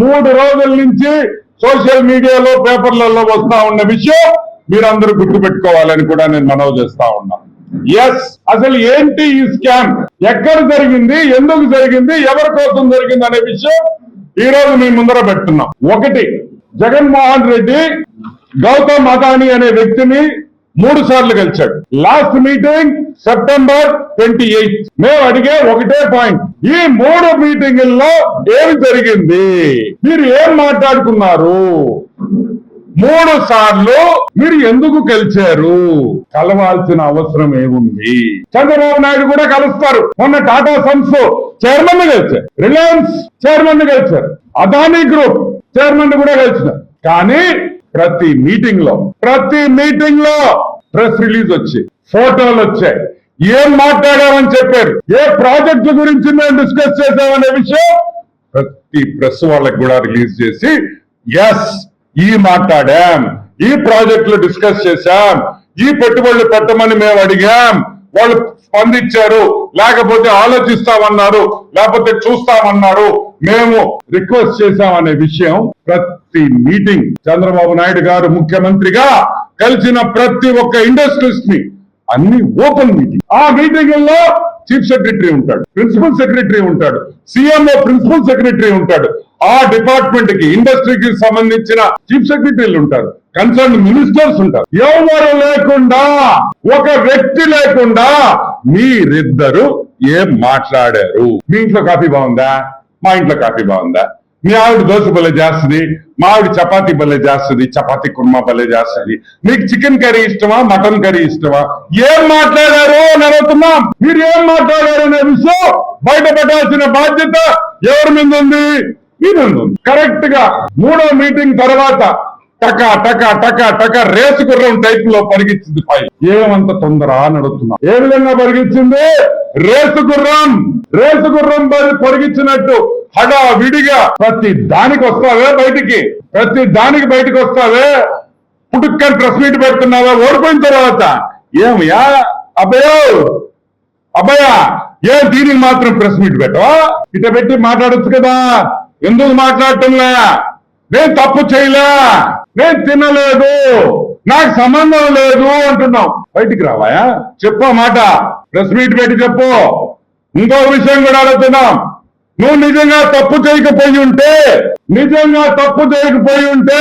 మూడు రోజుల నుంచి సోషల్ మీడియాలో పేపర్లలో వస్తా ఉన్న విషయం మీరందరూ గుర్తుపెట్టుకోవాలని కూడా నేను మనవి చేస్తా ఉన్నా. ఎస్ అసలు ఏంటి ఈ స్కామ్ ఎక్కడ జరిగింది? ఎందుకు జరిగింది? ఎవరి కోసం జరిగింది అనే విషయం ఈ రోజు మీ ముందర పెడుతున్నాం. ఒకటి జగన్మోహన్ రెడ్డి గౌతమ్ అదాని అనే వ్యక్తిని మూడు సార్లు గెలిచాడు. Last meeting September twenty eighth మేము అడిగే ఒకటే పాయింట్ ఈ మూడు మీటింగుల్లో ఏమి జరిగింది? మీరు ఏం మాట్లాడుకున్నారు? మూడు సార్లు మీరు ఎందుకు గెలిచారు? కలవాల్సిన అవసరం ఏముంది? చంద్రబాబు నాయుడు కూడా కలుస్తారు. మొన్న టాటా సన్స్ చైర్మన్ గెలిచారు. రిలయన్స్ చైర్మన్ గెలిచారు. అదానీ గ్రూప్ చైర్మన్ కూడా గెలిచినారు కానీ ప్రతి మీటింగ్లో ప్రతి మీటింగ్లో ప్రెస్ రిలీజ్ వచ్చి ఫోటోలు వచ్చాయి. ఏం మాట్లాడామని చెప్పారు? ఏ ప్రాజెక్ట్ గురించి మేము డిస్కస్ చేసామనే విషయం ప్రతి ప్రెస్ వాళ్ళకి కూడా రిలీజ్ చేసి ఎస్ ఈ మాట్లాడాం ఈ ప్రాజెక్టులు డిస్కస్ చేశాం ఈ పెట్టుబడులు పెట్టమని మేము అడిగాం వాళ్ళు స్పందించారు లేకపోతే ఆలోచిస్తామన్నారు లేకపోతే చూస్తామన్నారు మేము రిక్వెస్ట్ చేశామనే విషయం ప్రతి మీటింగ్ చంద్రబాబు నాయుడు గారు ముఖ్యమంత్రిగా కలిసిన ప్రతి ఒక్క ఇండస్ట్రీస్ని అన్ని ఓపెన్ మీటింగ్ ఆ మీటింగ్లో చీఫ్ సెక్రటరీ ఉంటాడు ప్రిన్సిపల్ సెక్రటరీ ఉంటాడు సీఎంఓ ప్రిన్సిపల్ సెక్రటరీ ఉంటాడు. ఆ డిపార్ట్మెంట్కి ఇండస్ట్రీకి సంబంధించిన చీఫ్ సెక్రటరీలు ఉంటారు కన్సర్న్ మినిస్టర్స్ ఉంటారు. ఎవరు లేకుండా ఒక వ్యక్తి లేకుండా మీరిద్దరు ఏం మాట్లాడారు? మీ ఇంట్లో కాఫీ బాగుందా? మా ఇంట్లో కాఫీ బాగుందా? మీ ఆవిడ దోశ భలే చేస్తుంది మా ఆవిడ చపాతీ భలే చేస్తుంది చపాతీ కుర్మా భలే చేస్తుంది. మీకు చికెన్ కర్రీ ఇష్టమా మటన్ కర్రీ ఇష్టమా? ఏం మాట్లాడారు అని అడుగుతున్నాం. మీరు ఏం మాట్లాడారు అనే విషయం బయట పెట్టాల్సిన బాధ్యత ఎవరి మీద ఉంది? మీద ఉంది. కరెక్ట్గా మూడో మీటింగ్ తర్వాత టక టక టక టక రేసు గుర్రం టైప్లో పరిగించింది పై ఏమంత తొందర అని అడుగుతున్నా. ఏ విధంగా పరిగించింది రేసు గుర్రం రేసు గుర్రం పరిగించినట్టు హడావిడిగా విడిగా ప్రతి దానికి వస్తావే బయటికి ప్రతి దానికి బయటికి వస్తావే? పుట్టుక్కని ప్రెస్ మీట్ పెడుతున్నావా? ఓడిపోయిన తర్వాత. ఏమయ్యా? అబ్బాయో అబ్బాయా ఏ దీనికి మాత్రం ప్రెస్ మీట్ పెట్టవా? ఇట పెట్టి మాట్లాడొచ్చు కదా. ఎందుకు మాట్లాడటంలే? నేను తప్పు చేయలే. నేను తినలేదు. నాకు సంబంధం లేదు అంటున్నాం బయటికి రావాయా? చెప్పు మాట. ప్రెస్ మీట్ పెట్టి చెప్పు. ఇంకో విషయం కూడా అడుగుతున్నాం. నువ్వు నిజంగా తప్పు చేయకపోయి ఉంటే నిజంగా తప్పు చేయకపోయి ఉంటే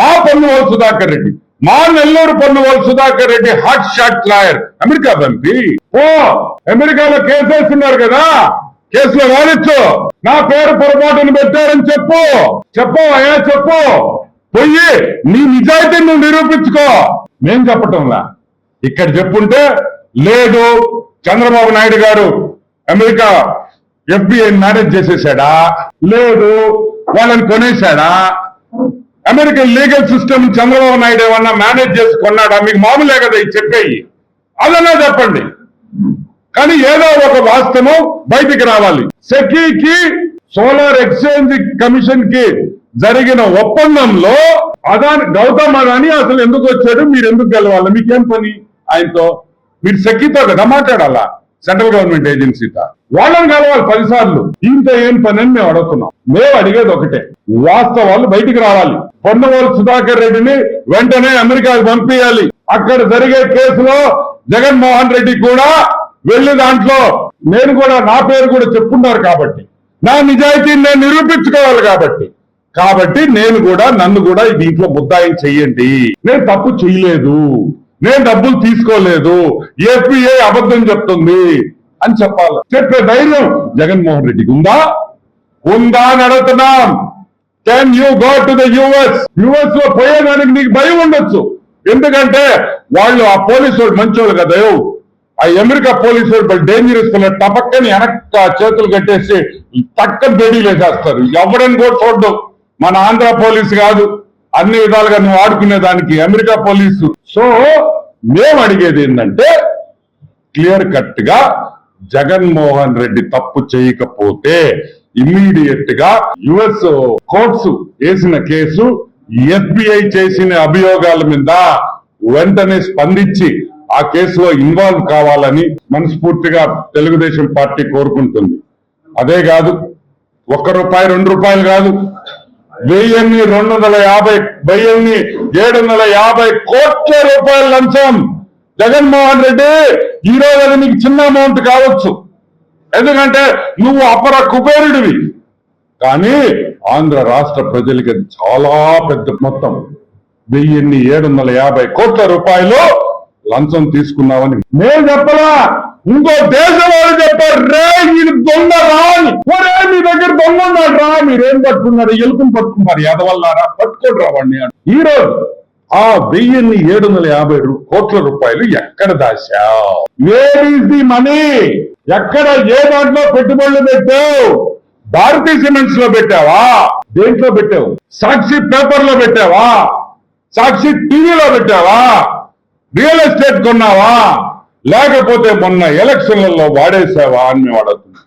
మా పొన్నువోలు సుధాకర్ రెడ్డి మా Nellore Ponnavolu Sudhakar Reddy hot shot lawyer. America పంపి ఓ అమెరికాలో కేసు వేస్తున్నారు కదా కేసులో రానిచ్చు. నా పేరు పొరపాటును పెట్టారని చెప్పు. చెప్పు అయ్యా చెప్పు. పోయి నీ నిజాయితీ నువ్వు నిరూపించుకో. మేం చెప్పటంలా? ఇక్కడ చెప్పుంటే లేదు చంద్రబాబు నాయుడు గారు అమెరికా ఎఫ్బిఐ మేనేజ్ చేసేసాడా? లేదు వాళ్ళని కొనేశాడా? American legal system Chandrababu Naidu ఏమన్నా మేనేజ్ చేసి కొన్నాడా? మీకు మామూలే కదా ఇది చెప్పేయి. అదన్నా చెప్పండి. కానీ ఏదో ఒక వాస్తవం బయటికి రావాలి. సెకీకి సోలార్ ఎక్స్చేంజ్ కమిషన్కి జరిగిన ఒప్పందంలో అదాని గౌతమ్ అదాని అసలు ఎందుకు వచ్చాడు? మీరు ఎందుకు గెలవాలి? మీకేం పని ఆయనతో? మీరు సెకీతో కదా మాట్లాడాలా? సెంట్రల్ గవర్నమెంట్ ఏజెన్సీతో వాళ్ళని కలవాలి పదిసార్లు. ఇంత ఏం పని అని మేము అడుగుతున్నాం. మేము అడిగేది ఒకటే. వాస్తవాలు బయటికి రావాలి. పొన్నవాళ్ళు సుధాకర్ రెడ్డిని వెంటనే అమెరికాకు పంపించాలి అక్కడ జరిగే కేసులో జగన్మోహన్ రెడ్డి కూడా వెళ్ళి దాంట్లో నేను కూడా నా పేరు కూడా చెప్పున్నారు కాబట్టి. నా నిజాయితీని నేను నిరూపించుకోవాలి కాబట్టి. కాబట్టి నేను కూడా నన్ను కూడా దీంట్లో ముద్దాయం చెయ్యండి నేను తప్పు చేయలేదు. నేను డబ్బులు తీసుకోలేదు ఏపీఏ అబద్ధం చెప్తుంది అని చెప్పాలి. చెప్పే ధైర్యం జగన్మోహన్ రెడ్డికి ఉందా? ఉందా అని అడుగుతున్నాం. Can you go to the US యుఎస్లో పోయేదానికి నీకు భయం ఉండొచ్చు. ఎందుకంటే వాళ్ళు ఆ పోలీసు వాళ్ళు మంచోళ్ళు కదా ఆ అమెరికా పోలీసు వాళ్ళు డేంజరస్ టపక్కని వెనక్క చేతులు కట్టేసి తక్కని బేడీలు వేసేస్తారు. ఎవడని కూడా చూడడం. మన ఆంధ్ర పోలీసు కాదు. అన్ని విధాలుగా నువ్వు ఆడుకునే దానికి అమెరికా పోలీసు. సో మేము అడిగేది ఏంటంటే క్లియర్ కట్గా జగన్మోహన్ రెడ్డి తప్పు చేయకపోతే ఇమ్మీడియట్గా యుఎస్ కోర్ట్స్ వేసిన కేసు ఎఫ్బిఐ చేసిన అభియోగాల మీద వెంటనే స్పందించి ఆ కేసులో ఇన్వాల్వ్ కావాలని మనస్ఫూర్తిగా తెలుగుదేశం పార్టీ కోరుకుంటుంది. అదే కాదు ఒక్క రూపాయి రెండు రూపాయలు కాదు వెయ్యిన్ని రెండు వందల యాభై వెయ్యిన్ని ఏడు వందల యాభై కోట్ల రూపాయల లంచం. జగన్మోహన్ రెడ్డి ఈ రోజు అది నీకు చిన్న అమౌంట్ కావచ్చు. ఎందుకంటే నువ్వు అపర కుబేరుడివి. కానీ ఆంధ్ర రాష్ట్ర ప్రజలకి అది చాలా పెద్ద మొత్తం. వెయ్యిన్ని ఏడు వందల యాభై కోట్ల రూపాయలు లంచం తీసుకున్నావని నేను చెప్పలా. ఇంకో దేశం వాళ్ళు చెప్పారు రే మీరు దొంగ రాని ఒరే మీ దగ్గర దొంగ ఉన్నాడు రా. మీరేం పట్టుకున్నారు? ఎలుకను పట్టుకున్నారు ఎదవల్లారా పట్టుకోడు రావండి అని. ఈ రోజు ఆ వెయ్యిన్ని ఏడు వందల యాభై రూ- కోట్ల రూపాయలు ఎక్కడ దాశా వేర్ ఈస్ ది మనీ ఎక్కడ ఏ దాంట్లో పెట్టుబడులు పెట్టావు? భారతీ సిమెంట్స్లో పెట్టావా? దేంట్లో పెట్టావు? సాక్షి పేపర్లో పెట్టావా? సాక్షి టీవీలో పెట్టావా? రియల్ ఎస్టేట్ కొన్నావా? లేకపోతే మొన్న ఎలక్షన్లలో వాడేసావా అని మేము అడుగుతున్నాం.